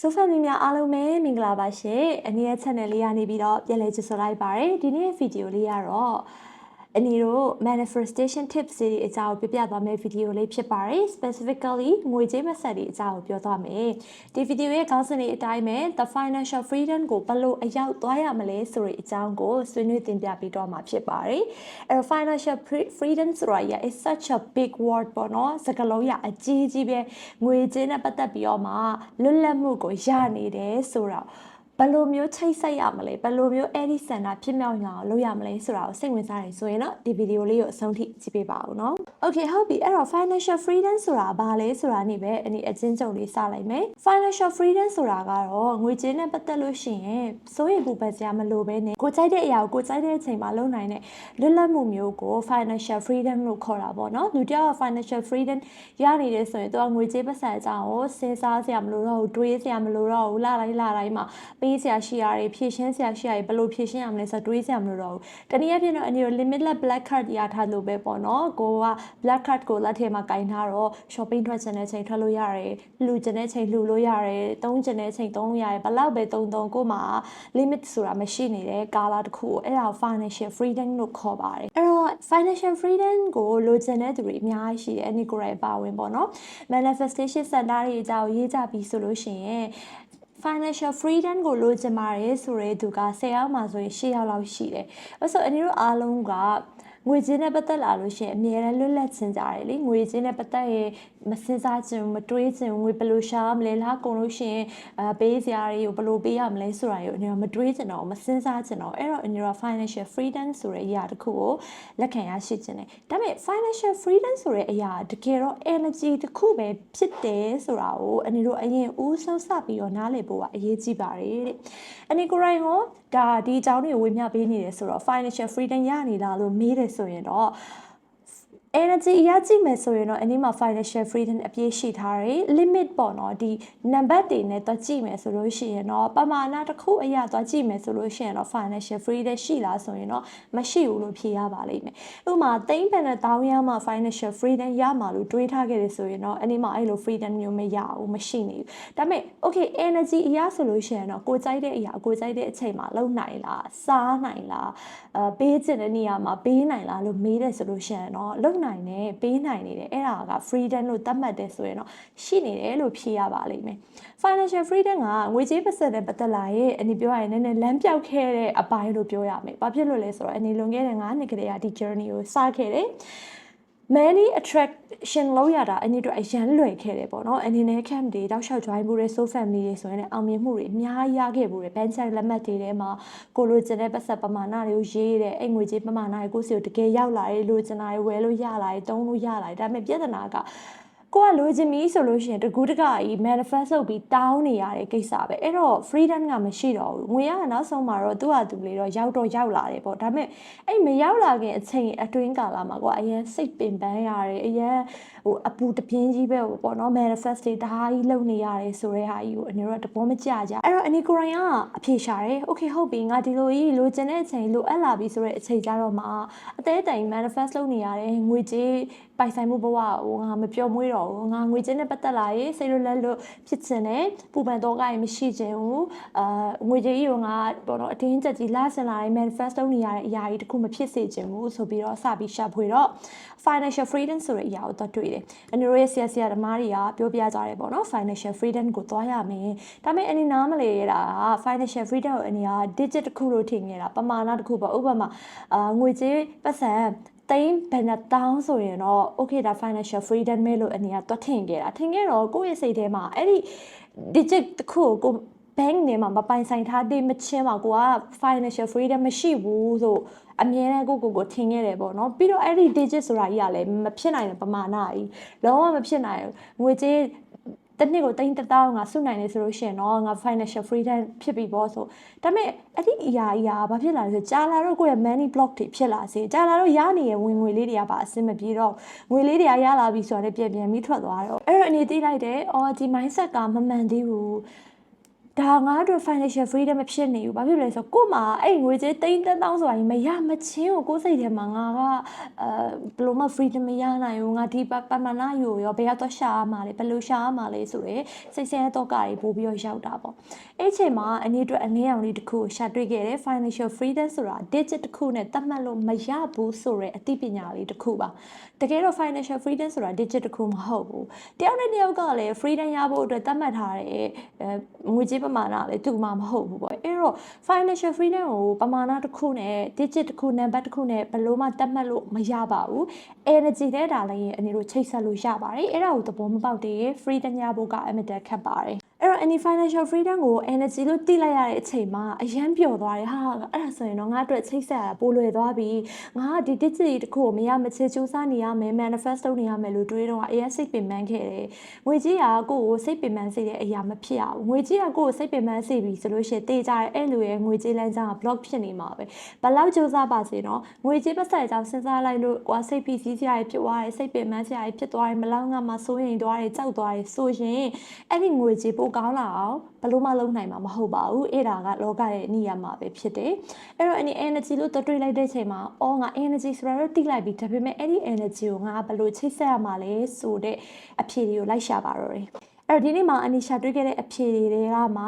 ဆိုဖန်မီများအားလုံးပဲမင်္ဂလာပါရှင်အနည်းရဲ့ channel လေးကနေပြီးတော့ပြန်လည်ကြိုဆိုလိုက်ပါရစေဒီနေ့ဗီဒီယိုလေးကတော့ အနည်းတို့ manifestation tips တွေအကြောင်းပြပြသွားမယ့်ဗီဒီယိုလေးဖြစ်ပါတယ် specifically ငွေကြေးမဆက်တွေအကြောင်းကိုပြောသွားမယ်ဒီဗီဒီယိုရဲ့ခေါင်းစဉ်လေးအတိုင်းပဲ the financial freedom ကိုဘယ်လိုအရောက်သွားရမလဲဆိုတဲ့အကြောင်းကိုဆွေးနွေးတင်ပြပေးတော့မှာဖြစ်ပါတယ်အဲ financial freedom ဆိုတာရ is such a big word ပေါ့နော်စကားလုံးရအကြီးကြီးပဲငွေကြေးနဲ့ပတ်သက်ပြီးတော့မှလွတ်လပ်မှုကိုရနေတယ်ဆိုတော့ ဘယ်လိုမျိုးချိတ်ဆက်ရမလဲဘယ်လိုမျိုးအဲ့ဒီစန္ဒဖြစ်မြောက်ရအောင်လုပ်ရမလဲဆိုတာကိုစိတ်ဝင်စားနေဆိုရင်တော့ဒီဗီဒီယိုလေးကိုအဆုံးထိကြည့်ပေးပါဦးနော် Okay ဟုတ်ပြီအဲ့တော့ financial freedom ဆိုတာဘာလဲဆိုတာနေပဲအနည်းအချင်းချုပ်လေးစလိုက်မယ် financial freedom ဆိုတာကတော့ငွေကြေးနဲ့ပတ်သက်လို့ရှိရင်စိုးရိမ်ပူပန်စရာမလိုဘဲနဲ့ကိုကြိုက်တဲ့အရာကိုကိုကြိုက်တဲ့အချိန်မှာလုပ်နိုင်တဲ့လွတ်လပ်မှုမျိုးကို financial freedom လို့ခေါ်တာပေါ့နော်လူတစ်ယောက် financial freedom ရနေတယ်ဆိုရင်သူကငွေကြေးပတ်စံအကြောင်းကိုစဉ်းစားစရာမလိုတော့ဘူးတွေးစရာမလိုတော့ဘူးလာတိုင်းလာတိုင်းမှာပေးစရာရှိရတယ်ဖြည့်ရှင်းစရာရှိရတယ်ဘယ်လိုဖြည့်ရှင်းရမလဲဆိုတော့တွေးစရာမလိုတော့ဘူးတနည်းအားဖြင့်တော့အနေနဲ့ limitless black card ရထားလို့ပဲပေါ့နော်ကိုက black card ကိုလက်ထဲမှာကင်ထားတော့ shopping ထွက်ချင်တဲ့ချိန်ထွက်လို့ရတယ်လှူချင်တဲ့ချိန်လှူလို့ရတယ်သုံးချင်တဲ့ချိန်သုံးလို့ရတယ်ဘယ်လောက်ပဲသုံးသုံးကိုမှ limit ဆိုတာမရှိနေတဲ့ကာလတစ်ခုကိုအဲ့ဒါ financial freedom လို့ခေါ်ပါတယ်အဲ့တော့ financial freedom ကိုလိုချင်တဲ့သူတွေအများကြီးရှိတယ်အနိကိုရိုင်ပါဝင်ပေါ့နော် manifestation center တွေအကြောင်းရေးကြပြီးဆိုလို့ရှိရင် financial freedom ကိုလိုချင်ပါတယ်ဆိုရဲသူက10ယောက်မှဆိုရင်10ယောက်လောက်ရှိတယ်။အဲဆိုအနည်းတို့အားလုံးကငွေကြေးနဲ့ပတ်သက်လာလို့ရှိရင်အမြဲတမ်းလွတ်လပ်ချင်ကြတယ်လေငွေကြေးနဲ့ပတ်သက်ရင် မစင်စားချင်မတွေးချင်ငွေဘယ်လိုရှာမလဲလားကုန်လို့ရှိရင်အဲပေးစရာတွေကိုဘယ်လိုပေးရမလဲဆိုတာကိုအနေနဲ့မတွေးချင်တော့မစင်စားချင်တော့အဲ့တော့အနေနဲ့ financial freedom ဆိုတဲ့အရာတစ်ခုကိုလက်ခံရရှိချင်တယ်ဒါပေမဲ့ financial freedom ဆိုတဲ့အရာတကယ်တော့ energy တစ်ခုပဲဖြစ်တယ်ဆိုတာကိုအနေတို့အရင်ဦးဆုံးစပြီးတော့နားလည်ဖို့ကအရေးကြီးပါတယ်တဲ့အနေကိုရိုင်းဟောဒါဒီအကြောင်းတွေကိုဝေမျှပေးနေတယ်ဆိုတော့ financial freedom ရနေလားလို့မေးတယ်ဆိုရင်တော့ energy အရကြည့်မယ်ဆိုရင်တော့အနည်းမှာ financial freedom အပြည့်ရှိထားတယ် limit ပေါ့နော်ဒီ number တွေနဲ့တော့ကြည့်မယ်ဆိုလို့ရှိရင်တော့ပမာဏတစ်ခုအရာတော့ကြည့်မယ်ဆိုလို့ရှိရင်တော့ financial freedom ရှိလားဆိုရင်တော့မရှိဘူးလို့ဖြေရပါလိမ့်မယ်ဥပမာသိန်းပန်နဲ့တောင်းရမှ financial freedom ရမှာလို့တွေးထားခဲ့တယ်ဆိုရင်တော့အနည်းမှာအဲ့လို freedom မျိုးမရဘူးမရှိနေဘူးဒါပေမဲ့ okay energy အရာဆိုလို့ရှိရင်တော့ကိုကြိုက်တဲ့အရာကိုကြိုက်တဲ့အချိန်မှာလုပ်နိုင်လားစားနိုင်လားအဲပေးချင်တဲ့နေရာမှာပေးနိုင်လားလို့မေးတယ်ဆိုလို့ရှိရင်တော့လုပ်နိုင်တယ်ပေးနိုင်နေတယ်အဲ့ဒါက freedom လို့သတ်မှတ်တယ်ဆိုရင်တော့ရှိနေတယ်လို့ဖြေရပါလိမ့်မယ် financial freedom ကငွေကြေးပတ်သက်တဲ့ပတ်သက်လာရဲ့အနေပြောရရင်နည်းနည်းလမ်းပြောက်ခဲ့တဲ့အပိုင်းလို့ပြောရမယ်။ဘာဖြစ်လို့လဲဆိုတော့အနေလွန်ခဲ့တဲ့9နှစ်ကလေးကဒီ journey ကိုစခဲ့တယ်။ many attraction လောက်ရတာအနေတို့အရန်လွယ်ခဲ့တယ်ပေါ့နော်အနေနဲ့ camp တွေတောက်လျှောက် join မှုတွေ so family တွေဆိုရင်အောင်မြင်မှုတွေအများကြီးရခဲ့မှုတွေ band check လက်မှတ်တွေထဲမှာကိုလိုချင်တဲ့ပတ်သက်ပမာဏတွေကိုရေးတယ်အဲ့ငွေကြေးပမာဏတွေကိုစီကိုတကယ်ရောက်လာတယ်လိုချင်တာတွေဝယ်လို့ရလာတယ်တုံးလို့ရလာတယ်ဒါပေမဲ့ပြဿနာက ကိုကလိုချင်ပြီဆိုလို့ရှိရင်တကူးတကကြီး manifest လုပ်ပြီးတောင်းနေရတဲ့ကိစ္စပဲအဲ့တော့ freedom ကမရှိတော့ဘူးငွေရနောက်ဆုံးမှာတော့သူ့ဟာသူလေးတော့ရောက်တော့ရောက်လာတယ်ပေါ့ဒါပေမဲ့အဲ့မရောက်လာခင်အချိန်အတွင်းကာလမှာကိုကအရင်စိတ်ပင်ပန်းရတယ်အရင် ဟိုအပူတပြင်းကြီးပဲပေါ့နော် manifest တွေတအားကြီးလုပ်နေရတယ်ဆိုတဲ့ဟာကြီးကိုအနေတော့တဘောမကြကြအဲ့တော့အနီကိုရိုင်းကအဖြေရှာတယ် okay ဟုတ်ပြီငါဒီလိုကြီးလိုချင်တဲ့အချိန်လိုအပ်လာပြီဆိုတဲ့အချိန်ကြတော့မှအသေးတိုင် manifest လုပ်နေရတယ်ငွေကြေးပိုင်ဆိုင်မှုဘဝဟိုငါမပြောမွေးတော့ဘူးငါငွေကြေးနဲ့ပတ်သက်လာရေးစိတ်လွတ်လပ်လို့ဖြစ်ချင်တယ်ပူပန်တော့ကရင်မရှိချင်ဘူးအာငွေကြေးကြီးကိုငါပေါ့နော်အတင်းကျပ်ကြီးလာစင်လာရေး manifest လုပ်နေရတဲ့အရာကြီးတခုမဖြစ်စေချင်ဘူးဆိုပြီးတော့စပြီးရှာဖွေတော့ financial freedom ဆိုတဲ့အရာကိုတော့တွေ့တယ်။အန်ရိုရဲ့ဆရာဆရာဓမ္မတွေကပြောပြကြတယ်ပေါ့နော် financial freedom ကိုသွားရမယ်။ဒါပေမဲ့အနီနားမလေရတာ financial freedom ကိုအနီက digit တစ်ခုလို့ထင်နေတာပမာဏတစ်ခုပေါ့ဥပမာအာငွေကြေးပတ်စံတိန်းဘယ်နှတောင်းဆိုရင်တော့ okay ဒါ financial freedom မဲလို့အနေကတွတ်ထင်ခဲ့တာထင်ခဲ့တော့ကိုယ့်ရဲ့စိတ်ထဲမှာအဲ့ဒီ digit တစ်ခုကို bank နေမှာမပိုင်ဆိုင်ထားတဲ့မချင်းမှာကိုက financial freedom မရှိဘူးဆိုအမြဲတမ်းကိုကိုကိုထင်ခဲ့တယ်ပေါ့နော်ပြီးတော့အဲ့ဒီ digit ဆိုတာကြီးကလည်းမဖြစ်နိုင်တဲ့ပမာဏကြီးလုံးဝမဖြစ်နိုင်ဘူးငွေကြေးတစ်နှစ်ကိုတိန်းတသောင်းငါစုနိုင်နေဆိုလို့ရှိရင်တော့ငါ financial freedom ဖြစ်ပြီပေါ့ဆိုဒါပေမဲ့အဲ့ဒီအရာအရာဘာဖြစ်လာလဲဆိုကြာလာတော့ကိုယ့်ရဲ့ money block တွေဖြစ်လာစေကြာလာတော့ရနေရဲ့ဝင်ငွေလေးတွေကပါအဆင်မပြေတော့ငွေလေးတွေကရလာပြီဆိုတာလည်းပြန်ပြန်ပြီးထွက်သွားတော့အဲ့တော့အနေသိလိုက်တယ်အော်ဒီ mindset ကမမှန်သေးဘူး ဒါငါတို့ financial freedom မဖြစ်နေဘူးဘာဖြစ်လဲဆိုတော့ကို့မှာအဲ့ငွေကြေးတိန်းတန်းဆိုတာကြီးမရမချင်းကိုကိုယ်စိတ်ထဲမှာငါကအဲဘယ်လိုမှ freedom မရနိုင်ဘူးငါဒီပပမနာယူရောဘယ်ကတော့ရှာရမှာလဲဘယ်လိုရှာရမှာလဲဆိုရယ်စိတ်ဆင်းရဲတော့ကတွေပို့ပြီးတော့ရောက်တာပေါ့အဲ့အချိန်မှာအနည်းအတွက်အနည်းအောင်လေးတစ်ခုကိုရှာတွေ့ခဲ့တယ် financial freedom ဆိုတာ digit တစ်ခုနဲ့သတ်မှတ်လို့မရဘူးဆိုရယ်အသိပညာလေးတစ်ခုပါတကယ်တော့ financial freedom ဆိုတာ digit တစ်ခုမဟုတ်ဘူးတယောက်နဲ့တယောက်ကလည်း freedom ရဖို့အတွက်သတ်မှတ်ထားတဲ့အဲငွေကြေးပမာဏလည်းတူမှာမဟုတ်ဘူးပေါ့အဲ့တော့ financial freedom ကိုပမာဏတစ်ခုနဲ့ digit တစ်ခု number တစ်ခုနဲ့ဘယ်လိုမှသတ်မှတ်လို့မရပါဘူး energy နဲ့ဒါလည်းအနေတို့ချိတ်ဆက်လို့ရပါတယ်အဲ့ဒါကိုသဘောမပေါက်တဲ့ freedom ရဖို့ကအမြဲတမ်းခက်ပါတယ်အဲ့တော့ any financial freedom ကို energy လို့တိလိုက်ရတဲ့အချိန်မှာအရန်ပျော်သွားတယ်ဟာအဲ့ဒါဆိုရင်တော့ငါအတွက်ချိတ်ဆက်ရပိုလွယ်သွားပြီငါကဒီ digit တစ်ခုကိုမရမချေစူးစမ်းနေရမယ် manifest လုပ်နေရမယ်လို့တွေးတော့အရင်စိတ်ပင်ပန်းခဲ့တယ်ငွေကြီးကကိုယ့်ကိုစိတ်ပင်ပန်းစေတဲ့အရာမဖြစ်ရဘူးငွေကြီးကကိုယ့်ကိုစိတ်ပင်ပန်းစေပြီဆိုလို့ရှိရင်တေးကြတဲ့အဲ့လိုရဲ့ငွေကြီးလမ်းကြောင်းက block ဖြစ်နေမှာပဲဘယ်လောက်စူးစမ်းပါစေနော်ငွေကြီးပတ်ဆက်အကြောင်းစဉ်းစားလိုက်လို့ကွာစိတ်ဖိစီးစရာဖြစ်သွားတယ်စိတ်ပင်ပန်းစရာဖြစ်သွားတယ်မလောက်ငါမှစိုးရင်သွားတယ်ကြောက်သွားတယ်ဆိုရင်အဲ့ဒီငွေကြီးပိုကောင်းလာအောင်ဘလို့မလုံးနိုင်မှာမဟုတ်ပါဘူးအဲ့ဒါကလောကရဲ့နေရာမှာပဲဖြစ်တယ်အဲ့တော့အဲ့ဒီ energy လို့တွေ့လိုက်တဲ့ချိန်မှာအော်ငါ energy ဆိုတာတော့တိလိုက်ပြီဒါပေမဲ့အဲ့ဒီ energy ကိုငါဘယ်လိုချိတ်ဆက်ရမှာလဲဆိုတဲ့အဖြေတွေကိုလိုက်ရှာပါတော့တယ်အဲ့တော့ဒီနေ့မှာအနီရှာတွေ့ခဲ့တဲ့အဖြေတွေကမှ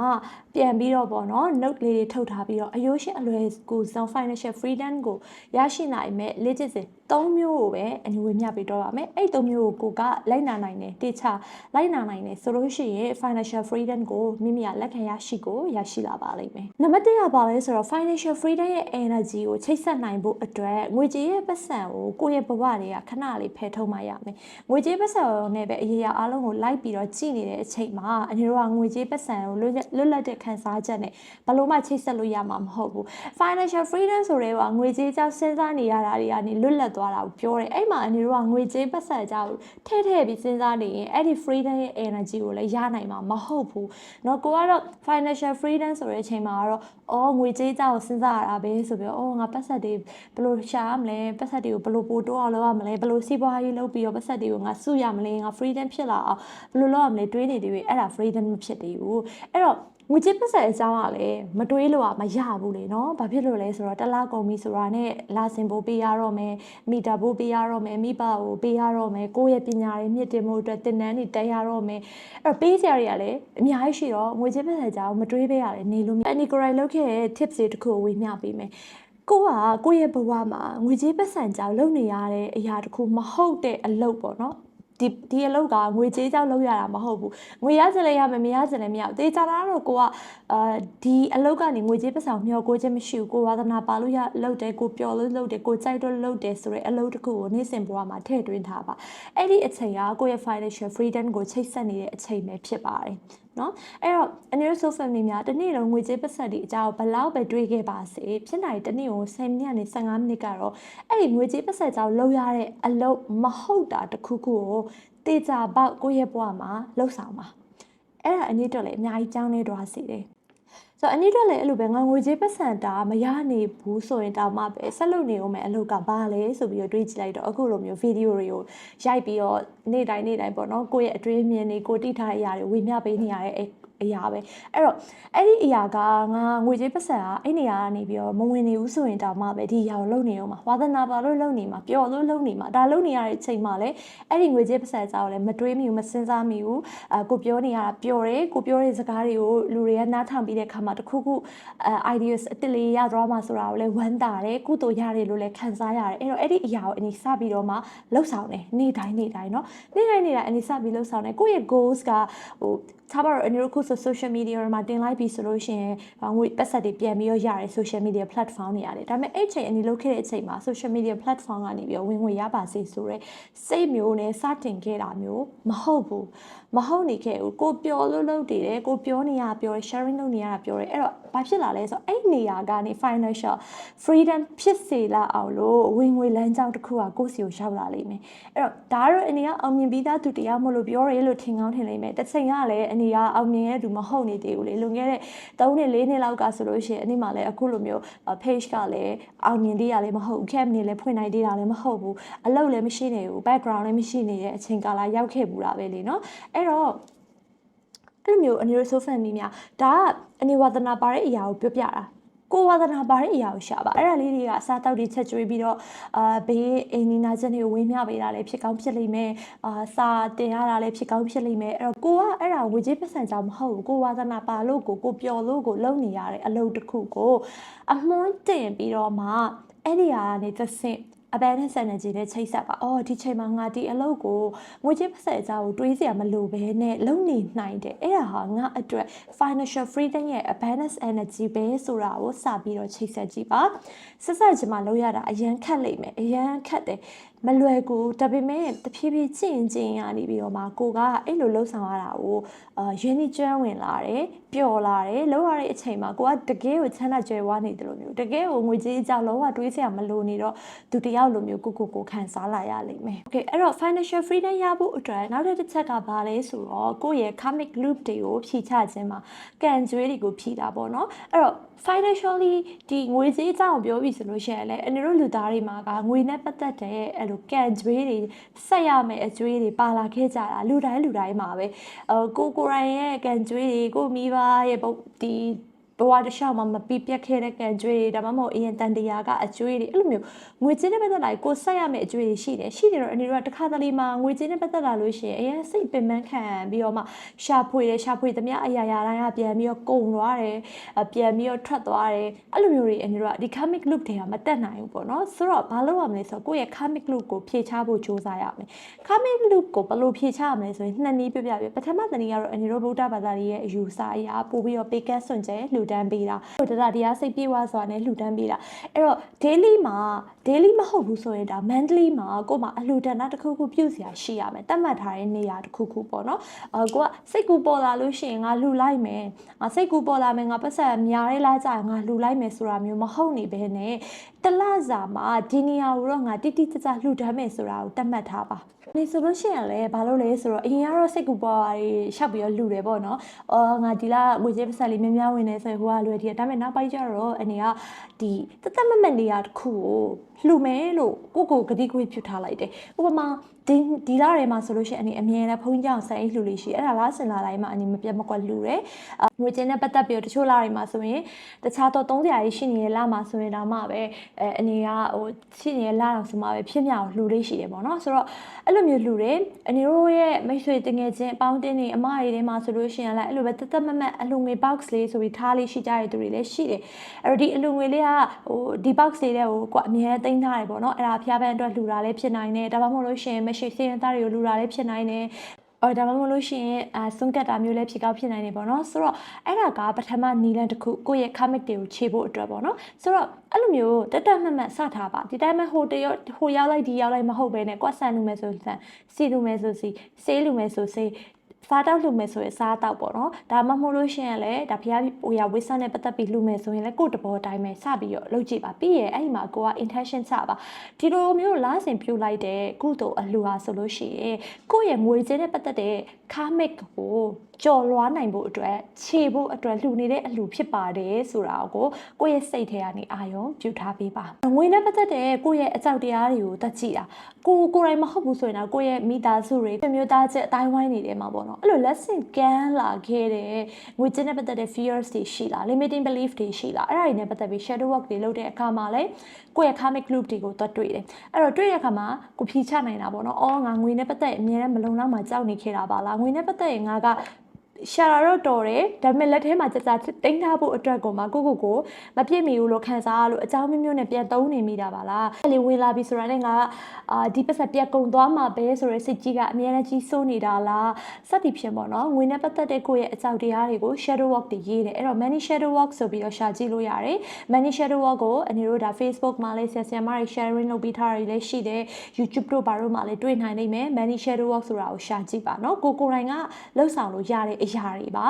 ပြန်ပြီးတော့ပေါ့နော် note လေးတွေထုတ်ထားပြီးတော့အယိုးရှင်အလွယ်ကိုစုံ financial freedom ကိုရရှိနိုင်မဲ့လေ့ကျင့်စဉ်၃မျိုးကိုပဲအညီဝေမျှပေးတော့ပါမယ်အဲ့၃မျိုးကိုကိုကလိုက်နာနိုင်တယ်တေချာလိုက်နာနိုင်တယ်ဆိုလို့ရှိရင် financial freedom ကိုမိမိကလက်ခံရရှိကိုရရှိလာပါလိမ့်မယ်နံပါတ်၁ကပါလဲဆိုတော့ financial freedom ရဲ့ energy ကိုချိတ်ဆက်နိုင်ဖို့အတွက်ငွေကြေးရဲ့ပတ်စံကိုကိုယ့်ရဲ့ဘဝတွေကခဏလေးဖယ်ထုတ်မှရမယ်ငွေကြေးပတ်စံနဲ့ပဲအရေးအအားလုံးကိုလိုက်ပြီးတော့ကြည့်နေတဲ့အချိန်မှာအညီတို့ကငွေကြေးပတ်စံကိုလွတ်လပ်တဲ့ခံစားချက်နဲ့ဘလို့မှချိတ်ဆက်လို့ရမှာမဟုတ်ဘူး financial freedom ဆိုတဲ့ကငွေကြေးကြောင့်စဉ်းစားနေရတာတွေကနေလွတ်လပ်သွားတာကိုပြောတယ်အဲ့မှာအနေတို့ကငွေကြေးပတ်ဆက်ကြောင့်ထဲ့ထဲ့ပြီးစဉ်းစားနေရင်အဲ့ဒီ freedom ရဲ့ energy ကိုလည်းရနိုင်မှာမဟုတ်ဘူးเนาะကိုကတော့ financial freedom ဆိုတဲ့အချိန်မှာကတော့အော်ငွေကြေးကြောင့်စဉ်းစားရတာပဲဆိုပြီးတော့အော်ငါပတ်ဆက်တွေဘယ်လိုရှာရမလဲပတ်ဆက်တွေကိုဘယ်လိုပို့တိုးအောင်လုပ်ရမလဲဘယ်လိုစီးပွားရေးလုပ်ပြီးတော့ပတ်ဆက်တွေကိုငါစုရမလဲငါ freedom ဖြစ်လာအောင်ဘယ်လိုလုပ်ရမလဲတွေးနေတယ်ပြီအဲ့ဒါ freedom မဖြစ်သေးဘူးအဲ့တော့ ငွေကြေးပတ်ဆက်အကြောင်းကလည်းမတွေးလို့ကမရဘူးလေနော်။ဘာဖြစ်လို့လဲဆိုတော့တလားကုန်ပြီဆိုတာနဲ့လာစင်ဖို့ပေးရတော့မယ်။မိတာဖို့ပေးရတော့မယ်။မိဘကိုပေးရတော့မယ်။ကိုယ့်ရဲ့ပညာတွေမြင့်တင်ဖို့အတွက်တင်နန်းတွေတက်ရတော့မယ်။အဲ့တော့ပေးစရာတွေကလည်းအများကြီးရှိတော့ငွေကြေးပတ်ဆက်အကြောင်းမတွေးပေးရလေနေလို့အနီကိုရိုင်လုပ်ခဲ့တဲ့ tips တွေတခုကိုဝေမျှပေးမယ်။ကိုကကိုယ့်ရဲ့ဘဝမှာငွေကြေးပတ်စံကြောင့်လုပ်နေရတဲ့အရာတခုမဟုတ်တဲ့အလုပ်ပေါ့နော် ဒီဒီအလုပ်ကငွေကြေးကြောင့်လုပ်ရတာမဟုတ်ဘူးငွေရစလဲရမယ်မရစလဲမရဘူးတေချာတာတော့ကိုကအာဒီအလုပ်ကနေငွေကြေးပတ်ဆောင်မျှော်ကိုခြင်းမရှိဘူးကိုဝါသနာပါလို့ရလုပ်တယ်ကိုပျော်လို့လုပ်တယ်ကိုကြိုက်တော့လုပ်တယ်ဆိုတဲ့အလုပ်တစ်ခုကိုနေ့စဉ်ဘဝမှာထည့်သွင်းထားပါအဲ့ဒီအချိန်ကကိုရဲ့ financial freedom ကိုချိတ်ဆက်နေတဲ့အချိန်ပဲဖြစ်ပါတယ် နော်အဲ့တော့အနည်းဆို family များတနေ့လုံးငွေကြေးပတ်သက်ဒီအကြောင်းဘလောက်ပဲတွေးခဲ့ပါစေဖြစ်နိုင်တနေ့ကို10မိနစ်နဲ့15မိနစ်ကတော့အဲ့ဒီငွေကြေးပတ်သက်ကြောင်းလုပ်ရတဲ့အလုပ်မဟုတ်တာတခုခုကိုတေချာပေါက်ကိုယ့်ရဲ့ဘဝမှာလှုပ်ဆောင်ပါအဲ့ဒါအနည်းတော့လည်းအများကြီးကြောင်းနေတော့စေတယ် ဆိုတော့အနည်းတော့လည်းအဲ့လိုပဲငါငွေကြေးပတ်စံတာမရနိုင်ဘူးဆိုရင်တောင်မှပဲဆက်လုပ်နေဦးမယ်အလုပ်ကဘာလဲဆိုပြီးတော့တွေးကြည့်လိုက်တော့အခုလိုမျိုးဗီဒီယိုတွေကိုရိုက်ပြီးတော့နေ့တိုင်းနေ့တိုင်းပေါ့နော်ကိုယ့်ရဲ့အတွေးအမြင်တွေကိုတိထားတဲ့အရာတွေဝေမျှပေးနေရတဲ့ အရာပဲအဲ့တော့အဲ့ဒီအရာကငါငွေကြေးပတ်စံကအဲ့နေရာကနေပြီးတော့မဝင်နေဘူးဆိုရင်တောင်မှပဲဒီအရာကိုလုပ်နေအောင်မှာဝါသနာပါလို့လုပ်နေမှာပျော်လို့လုပ်နေမှာဒါလုပ်နေရတဲ့အချိန်မှာလည်းအဲ့ဒီငွေကြေးပတ်စံကြောင့်လည်းမတွေးမိဘူးမစင်စားမိဘူးအကိုပြောနေရတာပျော်တယ်ကိုပြောတဲ့စကားတွေကိုလူတွေကနားထောင်ပြီးတဲ့အခါမှာတခုခုအဲ ideas အစ်စ်လေးရသွားမှာဆိုတာကိုလည်းဝမ်းသာတယ်ကုသိုလ်ရတယ်လို့လည်းခံစားရတယ်အဲ့တော့အဲ့ဒီအရာကိုအနီးစပြီးတော့မှလှုပ်ဆောင်တယ်နေ့တိုင်းနေ့တိုင်းเนาะနေ့တိုင်းနေ့တိုင်းအနီးစပြီးလှုပ်ဆောင်တယ်ကိုယ့်ရဲ့ goals ကဟို ထားပါတော့အနီတို့ခုဆို social media မှာတင်လိုက်ပြီဆိုလို့ရှိရင်ငွေပတ်ဆက်တွေပြန်ပြီးတော့ရတယ် social media platform တွေရတယ်ဒါပေမဲ့အဲ့ချိန်အနီလုပ်ခဲ့တဲ့အချိန်မှာ social media platform ကနေပြီးတော့ဝင်ငွေရပါစေဆိုတော့စိတ်မျိုးနဲ့စတင်ခဲ့တာမျိုးမဟုတ်ဘူး မဟုတ်နေခဲ့ဘူးကိုပြောလို့လုပ်တည်တယ်ကိုပြောနေရပြောတယ် sharing လုပ်နေရတာပြောတယ်အဲ့တော့ဘာဖြစ်လာလဲဆိုတော့အဲ့နေရာကနေ financial freedom ဖြစ်စေလာအောင်လို့ဝင်ငွေလမ်းကြောင်းတစ်ခုကကိုယ့်စီကိုရောက်လာလိမ့်မယ်အဲ့တော့ဒါကတော့အနေကအောင်မြင်ပြီးသားသူတရားမလို့ပြောရဲလို့ထင်ကောင်းထင်လိမ့်မယ်တစ်ချိန်ကလည်းအနေကအောင်မြင်ရဲ့သူမဟုတ်နေသေးဘူးလေလွန်ခဲ့တဲ့3နှစ်4နှစ်လောက်ကဆိုလို့ရှိရင်အနေမှာလည်းအခုလိုမျိုး page ကလည်းအောင်မြင်သေးရလည်းမဟုတ်ဘူး cap နေလည်းဖွင့်နိုင်သေးတာလည်းမဟုတ်ဘူးအလုပ်လည်းမရှိနေဘူး background လည်းမရှိနေတဲ့အချိန်ကာလရောက်ခဲ့ဘူးတာပဲလေနော်အဲ့တော့အဲ့လိုမျိုးအနေတို့ဆိုဖန်နီများဒါကအနေဝါသနာပါတဲ့အရာကိုပြောပြတာကိုဝါသနာပါတဲ့အရာကိုရှာပါအဲ့ဒါလေးတွေကအစားတောက်တွေချက်ကျွေးပြီးတော့အာဘေးအိမ်နီနာချက်တွေကိုဝင်းမျှပေးတာလည်းဖြစ်ကောင်းဖြစ်လိမ့်မယ်အာစာတင်ရတာလည်းဖြစ်ကောင်းဖြစ်လိမ့်မယ်အဲ့တော့ကိုကအဲ့ဒါဝေကြီးပတ်စံကြောင့်မဟုတ်ဘူးကိုဝါသနာပါလို့ကိုကိုပျော်လို့ကိုလုံနေရတဲ့အလုပ်တစ်ခုကိုအမွှန်းတင်ပြီးတော့မှအဲ့ဒီဟာကနေသဆင့် အဘဲနဲ့ဆန်နေကြတဲ့ချိတ်ဆက်ပါ။အော်ဒီချိန်မှာငါဒီအလုပ်ကိုငွေကြေးပတ်စံအကြောင်းကိုတွေးစရာမလိုဘဲနဲ့လုပ်နေနိုင်တယ်။အဲ့ဒါဟာငါအတွက် financial freedom ရဲ့ abundance energy ပဲဆိုတာကိုစပြီးတော့ချိတ်ဆက်ကြည့်ပါ။ဆက်ဆက်ချင်းမှလုပ်ရတာအရန်ခက်လိမ့်မယ်။အရန်ခက်တယ်။မလွယ်ကူဒါပေမဲ့တဖြည်းဖြည်းကျင့်ကျင့်ရနေပြီးတော့မှကိုကအဲ့လိုလှုပ်ဆောင်ရတာကိုအာရင်းနှီးကျွမ်းဝင်လာတယ်ပျော်လာတယ်လှုပ်ရတဲ့အချိန်မှာကိုကတကယ်ကိုချမ်းသာကြွယ်ဝနေတယ်လို့မျိုးတကယ်ကိုငွေကြေးအကြောင်းလုံးဝတွေးစရာမလိုနေတော့သူတယောက်လိုမျိုးကိုကိုကိုခံစားလာရလိမ့်မယ်။ Okay အဲ့တော့ financial freedom ရဖို့အတွက်နောက်တစ်ချက်ကဘာလဲဆိုတော့ကိုယ့်ရဲ့ karmic loop တွေကိုဖြေချခြင်းမှာကံကြွေးတွေကိုဖြေတာပေါ့နော်။အဲ့တော့ financially ဒီငွေကြေးအကြောင်းပြောပြီဆိုလို့ရှိရင်လည်းအနေတို့လူသားတွေမှာကငွေနဲ့ပတ်သက်တဲ့အဲ့လိုကံကြွေးတွေဆက်ရမယ်အကြွေးတွေပါလာခဲ့ကြတာလူတိုင်းလူတိုင်းမှာပဲအဲကိုကိုရိုင်းရဲ့ကံကြွေးတွေကိုမိဘရဲ့ဒီ ဘဝတစ်လျှောက်မှာမပြပြတ်ခဲ့တဲ့ကံကြွေးတွေဒါမှမဟုတ်အရင်တန်တရာကအကြွေးတွေအဲ့လိုမျိုးငွေကြေးနဲ့ပတ်သက်လာကိုဆက်ရမယ့်အကြွေးတွေရှိတယ်ရှိတယ်တော့အနေတို့ကတစ်ခါတလေမှာငွေကြေးနဲ့ပတ်သက်လာလို့ရှိရင်အရင်စိတ်ပင်ပန်းခံပြီးတော့မှရှာဖွေတယ်ရှာဖွေသမျှအရာရာတိုင်းကပြန်ပြီးတော့ကုန်သွားတယ်ပြန်ပြီးတော့ထွက်သွားတယ်အဲ့လိုမျိုးတွေအနေတို့ကဒီ karmic loop တွေကမတက်နိုင်ဘူးပေါ့နော်ဆိုတော့ဘာလုပ်ရမလဲဆိုတော့ကိုယ့်ရဲ့ karmic loop ကိုဖြေချဖို့ကြိုးစားရမယ် karmic loop ကိုဘယ်လိုဖြေချရမလဲဆိုရင်နှစ်နည်းပြပြပြပထမတနည်းကတော့အနေတို့ဗုဒ္ဓဘာသာရဲ့အယူဆအရာပို့ပြီးတော့ pay စွန့်ကျဲလှူဒန်းပေးတာတရတရားစိတ်ပြေဝစွာနဲ့လှူဒန်းပေးတာအဲ့တော့ daily မှာ daily မဟုတ်ဘူးဆိုရင်ဒါ monthly မှာကို့မှာအလှူဒန်းတာတစ်ခုခုပြုစရာရှိရမယ်တတ်မှတ်ထားတဲ့နေရာတစ်ခုခုပေါ့နော်အကိုကစိတ်ကူပေါ်လာလို့ရှိရင်ငါလှူလိုက်မယ်ငါစိတ်ကူပေါ်လာမယ်ငါပတ်ဆက်များရဲလားကြာငါလှူလိုက်မယ်ဆိုတာမျိုးမဟုတ်နေဘဲနဲ့တလစာမှာဒီနေရာကိုတော့ငါတိတိကျကျလှူဒန်းမယ်ဆိုတာကိုတတ်မှတ်ထားပါနေဆိုလို့ရှိရင်လည်းဘာလို့လဲဆိုတော့အရင်ကတော့စိတ်ကူပေါ်တာတွေရှောက်ပြီးတော့လှူတယ်ပေါ့နော်။အော်ငါဒီလငွေကြေးပတ်စံလေးများများဝင်နေဆိုရင်ဟိုကလွယ်တည်ဒါပေမဲ့နောက်ပိုင်းကျတော့အနေကဒီတသက်မမက်နေရတစ်ခုကိုလှူမယ်လို့ကိုကိုဂတိကွေးပြုထားလိုက်တယ်။ဥပမာဒီဒီလာထဲမှာဆိုလို့ရှိရင်အနေအမြင်နဲ့ဘုန်းကြီးကြောင့်ဆိုင်လှူလေးရှိအဲ့ဒါလားစင်လာတိုင်းမှာအနေမပြတ်မကွက်လှူတယ်။ငွေကြေးနဲ့ပတ်သက်ပြီးတော့တချို့လာတွေမှာဆိုရင်တခြားတော့300ရာကြီးရှိနေတဲ့လာမှာဆိုရင်တော့မှပဲအဲအနေကဟိုရှိနေတဲ့လာတော့ဆိုမှပဲဖြစ်မြောက်လှူလေးရှိတယ်ပေါ့နော်။ဆိုတော့အဲ့လိုမျိုးလှူတယ်အနေတို့ရဲ့မိတ်ဆွေတငယ်ချင်းအပေါင်းတင်းတွေအမတွေထဲမှာဆိုလို့ရှိရင်လည်းအဲ့လိုပဲတသက်မမတ်အလူငွေ box လေးဆိုပြီးထားလေးရှိကြတဲ့သူတွေလည်းရှိတယ်အဲ့တော့ဒီအလူငွေလေးကဟိုဒီ box လေးတဲ့ဟိုကွာအမြဲသိမ်းထားတယ်ပေါ့နော်အဲ့ဒါဖျားပန်းအတွက်လှူတာလည်းဖြစ်နိုင်တယ်ဒါမှမဟုတ်လို့ရှိရင်မရှိစင်းရသားတွေကိုလှူတာလည်းဖြစ်နိုင်တယ်အော်ဒါမှမဟုတ်လို့ရှိရင်အာစွန့်ကတ်တာမျိုးလည်းဖြစ်ကောက်ဖြစ်နိုင်နေပေါ့နော်ဆိုတော့အဲ့ဒါကပထမနီလန်တစ်ခုကိုယ့်ရဲ့ comic တွေကိုခြေဖို့အတွက်ပေါ့နော်ဆိုတော့အဲ့လိုမျိုးတက်တက်မှတ်မှတ်စထားပါဒီတိုင်းမှာဟိုတရဟိုရောက်လိုက်ဒီရောက်လိုက်မဟုတ်ဘဲနဲ့ကွက်ဆန်လူမယ်ဆိုဆန်စီလူမယ်ဆိုစီဆေးလူမယ်ဆိုဆေး စားတောက်လှူမယ်ဆိုရင်စားတောက်ပေါ့နော်ဒါမှမဟုတ်လို့ရှိရင်လည်းဒါဖျားဟိုရဝိဆန်နဲ့ပတ်သက်ပြီးလှူမယ်ဆိုရင်လည်းကိုယ့်တဘောအတိုင်းပဲစပြီးတော့လုပ်ကြည့်ပါပြီးရင်အဲ့ဒီမှာကိုက intention ချပါဒီလိုမျိုးလားစင်ပြုတ်လိုက်တဲ့ကုသိုလ်အလှူဟာဆိုလို့ရှိရင်ကိုယ့်ရဲ့ငွေကြေးနဲ့ပတ်သက်တဲ့ karmic ကို ကြော်လွားနိုင်ဖို့အတွက်ခြေဖို့အတွက်လှူနေတဲ့အလှူဖြစ်ပါတယ်ဆိုတာကိုကိုယ့်ရဲ့စိတ်ထဲကနေအာရုံပြုထားပေးပါငွေနဲ့ပတ်သက်တဲ့ကိုယ့်ရဲ့အကြောက်တရားတွေကိုတတ်ကြည့်တာကိုကိုယ်တိုင်မဟုတ်ဘူးဆိုရင်တော့ကိုယ့်ရဲ့မိသားစုတွေမျိုးသားချက်အတိုင်းဝိုင်းနေတယ်မှာပေါ့နော်အဲ့လို lesson ကမ်းလာခဲ့တဲ့ငွေကြေးနဲ့ပတ်သက်တဲ့ fears တွေရှိလား limiting belief တွေရှိလားအဲ့ဒါတွေနဲ့ပတ်သက်ပြီး shadow work တွေလုပ်တဲ့အခါမှာလည်းကိုယ့်ရဲ့ karmic loop တွေကိုတွတ်တွေ့တယ်အဲ့တော့တွေ့တဲ့အခါမှာကိုဖြေချနိုင်တာပေါ့နော်အော်ငါငွေနဲ့ပတ်သက်အများနဲ့မလုံလောက်မှကြောက်နေခဲ့တာပါလားငွေနဲ့ပတ်သက်ရင်ငါက ရှာတာတော့တော်တယ်ဒါပေမဲ့လက်ထဲမှာကြကြတင်းထားဖို့အတွက်ကိုမှကိုကိုကိုမပြည့်မီဘူးလို့ခံစားရလို့အကြောင်းမျိုးမျိုးနဲ့ပြန်သုံးနေမိတာပါလားအဲ့လေဝင်လာပြီဆိုတာနဲ့ငါအာဒီပတ်ဆက်ပြတ်ကုန်သွားမှာပဲဆိုရယ်စိတ်ကြီးကအများကြီးစိုးနေတာလားစသည်ဖြင့်ပေါ့နော်ငွေနဲ့ပတ်သက်တဲ့ကိုယ့်ရဲ့အကြောက်တရားတွေကို shadow work တွေရေးတယ်အဲ့တော့ many shadow work ဆိုပြီးတော့ရှာကြည့်လို့ရတယ် many shadow work ကိုအနေတို့ဒါ Facebook မှာလည်းဆရာဆရာမတွေ sharing လုပ်ပေးထားတာတွေလည်းရှိတယ် YouTube တို့ဘာတို့မှာလည်းတွေ့နိုင်နိုင်မယ် many shadow work ဆိုတာကိုရှာကြည့်ပါနော်ကိုကိုယ်တိုင်ကလှုပ်ဆောင်လို့ရတဲ့အရာတွေပါ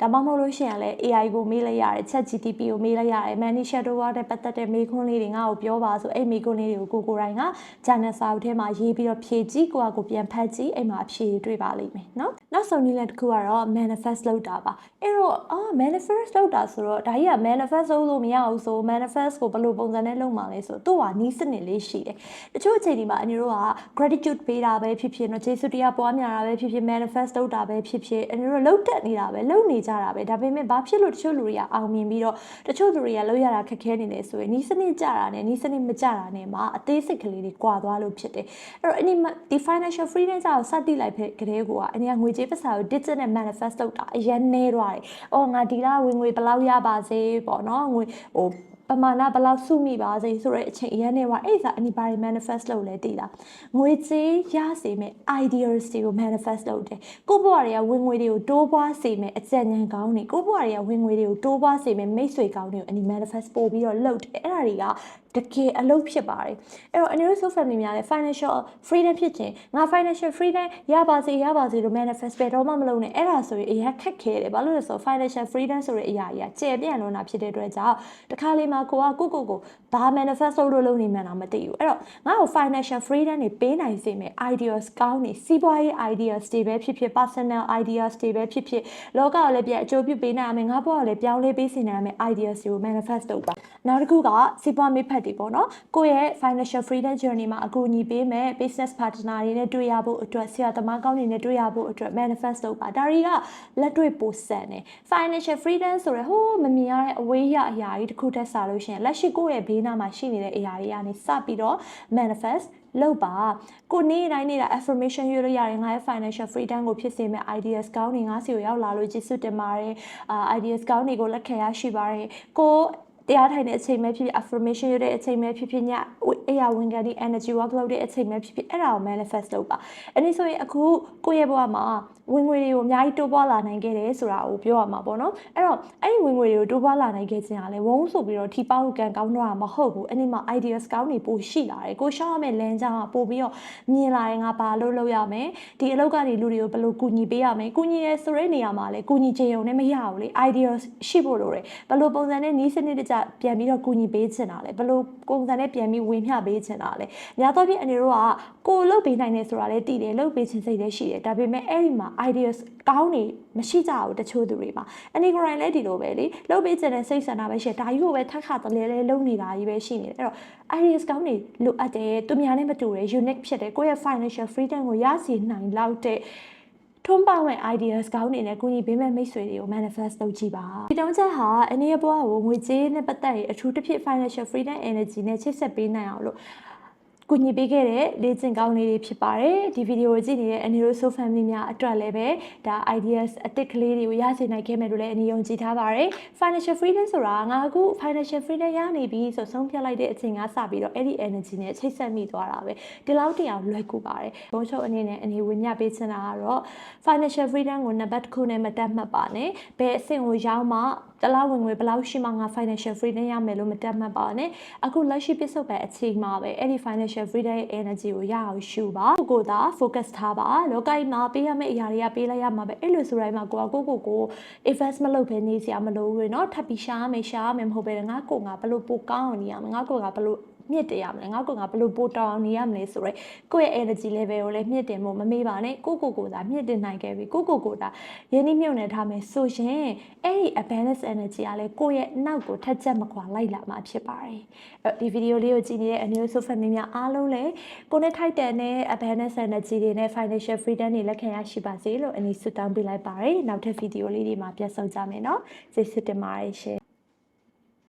ဒါမှမဟုတ်လို့ရှိရင်လည်း AI ကိုမေးလိုက်ရတယ် ChatGPT ကိုမေးလိုက်ရတယ် Many Shadow Work နဲ့ပတ်သက်တဲ့မေးခွန်းလေးတွေငါ့ကိုပြောပါဆိုအဲ့မေးခွန်းလေးတွေကိုကိုကိုတိုင်းက channel စာအုပ်ထဲမှာရေးပြီးတော့ဖြည့်ကြည့်ကိုကကိုပြန်ဖတ်ကြည့်အဲ့မှာအဖြေတွေ့ပါလိမ့်မယ်နော်နောက်ဆုံးနည်းလမ်းတစ်ခုကတော့ manifest လုပ်တာပါအဲ့တော့အော် manifest လုပ်တာဆိုတော့ဒါကြီးက manifest လုပ်လို့မရဘူးဆို manifest ကိုဘယ်လိုပုံစံနဲ့လုပ်မှာလဲဆိုတော့သူ့ဟာနီးစနစ်လေးရှိတယ်တချို့အချိန်ဒီမှာအညီတို့က gratitude ပေးတာပဲဖြစ်ဖြစ်နော်ကျေးဇူးတရားပွားများတာပဲဖြစ်ဖြစ် manifest လုပ်တာပဲဖြစ်ဖြစ်အညီတို့လုပ်တ်တက်နေတာပဲလုံနေကြတာပဲဒါပေမဲ့ဘာဖြစ်လို့တချို့လူတွေကအောင်မြင်ပြီးတော့တချို့လူတွေကလောက်ရတာခက်ခဲနေတယ်ဆိုရင်နီးစနစ်ကြတာနဲ့နီးစနစ်မကြတာနဲ့မှာအသေးစိတ်ကလေးတွေကွာသွားလို့ဖြစ်တယ်အဲ့တော့အနိမဒီ financial freedom ကြောင့်စတိလိုက်ဖြစ်ကလေးကအနိကငွေကြေးပစာကို digital နဲ့ manifest လုပ်တာအရင်နေသွားတယ်။အော်ငါဒီလားဝင်ငွေဘယ်လောက်ရပါစေပေါ့နော်ငွေဟို ပမာဏဘယ်လောက်စုမိပါစေဆိုတဲ့အချိန်အရင်နေว่าအဲ့ဒါအနိဘာတွေ manifest လုပ်လဲတည်လားငွေကြေးရစေမဲ့ ideas တွေကို manifest လုပ်တယ်ကိုယ့်ဘဝတွေကဝင်ငွေတွေကိုတိုးပွားစေမဲ့အကြံဉာဏ်ကောင်းတွေကိုယ့်ဘဝတွေကဝင်ငွေတွေကိုတိုးပွားစေမဲ့မိတ်ဆွေကောင်းတွေကိုအနိ manifest ပို့ပြီးတော့လုပ်တယ်အဲ့ဒါတွေက တကယ်အလုပ်ဖြစ်ပါတယ်အဲ့တော့အနိတို့ so family များလည်း financial freedom ဖြစ်ခြင်းငါ financial freedom ရပါစေရပါစေလို့ manifest ပဲတော့မှမလုပ်နဲ့အဲ့ဒါဆိုရင်အရင်ခက်ခဲတယ်ဘာလို့လဲဆိုတော့ financial freedom ဆိုတဲ့အရာကြီးကကျယ်ပြန့်လွန်းတာဖြစ်တဲ့အတွက်ကြောင့်တခါလေမှာကိုကကိုကိုကိုဘာ manifest လုပ်လို့လုပ်နေမှန်းတော့မသိဘူးအဲ့တော့ငါ့ကို financial freedom တွေပေးနိုင်စေမယ် ideas ကောင်းနေစီးပွားရေး ideas တွေပဲဖြစ်ဖြစ် personal ideas တွေပဲဖြစ်ဖြစ်လောကကိုလည်းပြအကျိုးပြုပေးနိုင်ရမယ်ငါဘဝကိုလည်းပြောင်းလဲပေးစေနိုင်ရမယ် ideas တွေကို manifest လုပ်ပါနောက်တစ်ခုကစီးပွားမိဖက်တွေပေါ့နော်ကိုယ့်ရဲ့ financial freedom journey မှာအကူအညီပေးမယ် business partner တွေနဲ့တွေ့ရဖို့အတွက်ဆရာသမားကောင်းတွေနဲ့တွေ့ရဖို့အတွက် manifest လုပ်ပါဒါတွေကလက်တွေ့ပိုဆန်တယ် financial freedom ဆိုရဟိုးမမြင်ရတဲ့အဝေးရအရာကြီးတစ်ခုတည်းစားလို့ရှိရင်လက်ရှိကိုယ့်ရဲ့ဘေးနားမှာရှိနေတဲ့အရာတွေကနေစပြီးတော့ manifest လောက်ပါကိုနေ့တိုင်းနေတာ affirmation ရွေးလို့ရတယ်ငါရဲ့ financial freedom ကိုဖြစ်စေမယ့် ideas ကောင်းတွေငါစီကိုရောက်လာလို့ကျေးဇူးတင်ပါတယ်အာ ideas ကောင်းတွေကိုလက်ခံရရှိပါတယ်ကို တရားထိုင်တဲ့အချိန်ပဲဖြစ်ဖြစ် affirmation ရတဲ့အချိန်ပဲဖြစ်ဖြစ်ညအေးရဝင်ကန်ဒီ energy work လုပ်တဲ့အချိန်ပဲဖြစ်ဖြစ်အဲ့ဒါကို manifest လုပ်ပါအဲ့ဒီဆိုရင်အခုကိုယ့်ရဲ့ဘဝမှာဝင်ငွေတွေကိုအများကြီးတိုးပွားလာနိုင်ခဲ့တယ်ဆိုတာကိုပြောရမှာပေါ့နော်အဲ့တော့အဲ့ဒီဝင်ငွေတွေကိုတိုးပွားလာနိုင်ခဲ့ခြင်းကလည်းဝုန်းဆိုပြီးတော့ထီပေါက်ကန်ကောင်းတော့မှာမဟုတ်ဘူးအဲ့ဒီမှာ ideas ကောင်းတွေပိုရှိလာတယ်ကိုရှောင်းရမယ့်လမ်းကြောင်းကပို့ပြီးတော့မြင်လာရင်ငါဘာလို့လုပ်ရမလဲဒီအလုပ်ကနေလူတွေကိုဘယ်လိုကူညီပေးရမလဲကူညီရဲဆိုတဲ့နေရာမှာလည်းကူညီခြင်းုံနဲ့မရဘူးလေ ideas ရှိဖို့လိုတယ်ဘယ်လိုပုံစံနဲ့နီးစနစ်တကျပြန်ပြီးတော့ကူညီပေးချင်တာလဲဘယ်လိုပုံစံနဲ့ပြန်ပြီးဝင်မျှပေးချင်တာလဲညာတော့ပြအနေတို့ကကိုလုပ်ပေးနိုင်တယ်ဆိုတာလည်းတည်တယ်လုပ်ပေးခြင်းစိတ်လည်းရှိတယ်ဒါပေမဲ့အဲ့ဒီမှာ ideas ကောင်းနေမရှိကြဘူးတချို့သူတွေမှာအနီဂရိုင်းလည်းဒီလိုပဲလေလုပ်ပေးခြင်းနဲ့စိတ်ဆန္ဒပဲရှိတယ်ဒါကြီးကိုပဲထပ်ခါတလဲလဲလုပ်နေတာကြီးပဲရှိနေတယ်အဲ့တော့ ideas ကောင်းနေလိုအပ်တယ်သူများနဲ့မတူတယ် unique ဖြစ်တယ်ကိုယ့်ရဲ့ financial freedom ကိုရစီနိုင်လောက်တဲ့ ထွန်းပေါက်မဲ့ ideas ကောင်းနေနဲ့ကိုကြီးဘေးမဲ့မိတ်ဆွေတွေကို manifest လုပ်ကြည့်ပါဒီတောင်းချက်ဟာအနေရဲ့ဘဝကိုငွေကြေးနဲ့ပတ်သက်ရင်အထူးတစ်ဖြစ် financial freedom energy နဲ့ချိတ်ဆက်ပေးနိုင်အောင်လို့ ကူညီပေးခဲ့တဲ့လေ့ကျင့်ကောင်းလေးတွေဖြစ်ပါတယ်ဒီဗီဒီယိုကိုကြည့်နေတဲ့ Aniro So Family များအတွက်လည်းပဲဒါ ideas အတစ်ကလေးတွေကိုရရှိနိုင်ခဲ့မယ်လို့လည်းအနည်းယုံကြည်ထားပါတယ် financial freedom ဆိုတာငါအခု financial freedom ရနေပြီဆိုဆုံးဖြတ်လိုက်တဲ့အချိန်ကစပြီးတော့အဲ့ဒီ energy နဲ့ချိတ်ဆက်မိသွားတာပဲဒီလောက်တည်အောင်လွယ်ကူပါတယ်ဘုံချုပ်အနေနဲ့အနေဝင်ညပေးချင်တာကတော့ financial freedom ကိုနံပါတ်တစ်ခုနဲ့မတက်မှတ်ပါနဲ့ဘယ်အဆင့်ကိုရောက်မှ တလားဝင်ငွေဘယ်လောက်ရှိမှငါ financial freedom ရမယ်လို့မတက်မှတ်ပါနဲ့အခုလက်ရှိပြစ္ဆုတ်ပဲအချိန်မှာပဲအဲ့ဒီ financial freedom ရဲ့ energy ကိုရအောင်ရှုပါကိုကိုသာ focus ထားပါလောကကြီးမှာပေးရမယ့်အရာတွေကပေးလိုက်ရမှာပဲအဲ့လိုဆိုတိုင်းမှာကိုကကိုကိုကို invest မလုပ်ဘဲနေစရာမလိုဘူးเนาะထပ်ပြီးရှားမယ်ရှားမယ်မဟုတ်ပဲငါကိုငါဘလို့ပိုကောင်းအောင်နေရမယ်ငါကိုကဘလို့ မြင့်တင်ရမလဲငါကငါဘလို့ပိုတောင်းအောင်နေရမလဲဆိုတော့ကိုယ့်ရဲ့ energy level ကိုလည်းမြင့်တင်ဖို့မမေ့ပါနဲ့ကိုကိုကိုသာမြင့်တင်နိုင်ခဲ့ပြီကိုကိုကိုသာရင်းနှီးမြှုပ်နှံထားမယ်ဆိုရင်အဲ့ဒီ abundance energy ကလည်းကိုယ့်ရဲ့နောက်ကိုထက်ချက်မခွာလိုက်လာမှာဖြစ်ပါတယ်အဲ့ဒီဗီဒီယိုလေးကိုကြည့်နေတဲ့အမျိုးဆို family များအားလုံးလည်းကိုနဲ့ထိုက်တန်တဲ့ abundance energy တွေနဲ့ financial freedom တွေလက်ခံရရှိပါစေလို့အနည်းဆုတောင်းပေးလိုက်ပါတယ်နောက်ထပ်ဗီဒီယိုလေးတွေမှာပြန်ဆုံကြမယ်နော်ကျေးဇူးတင်ပါတယ်ရှင်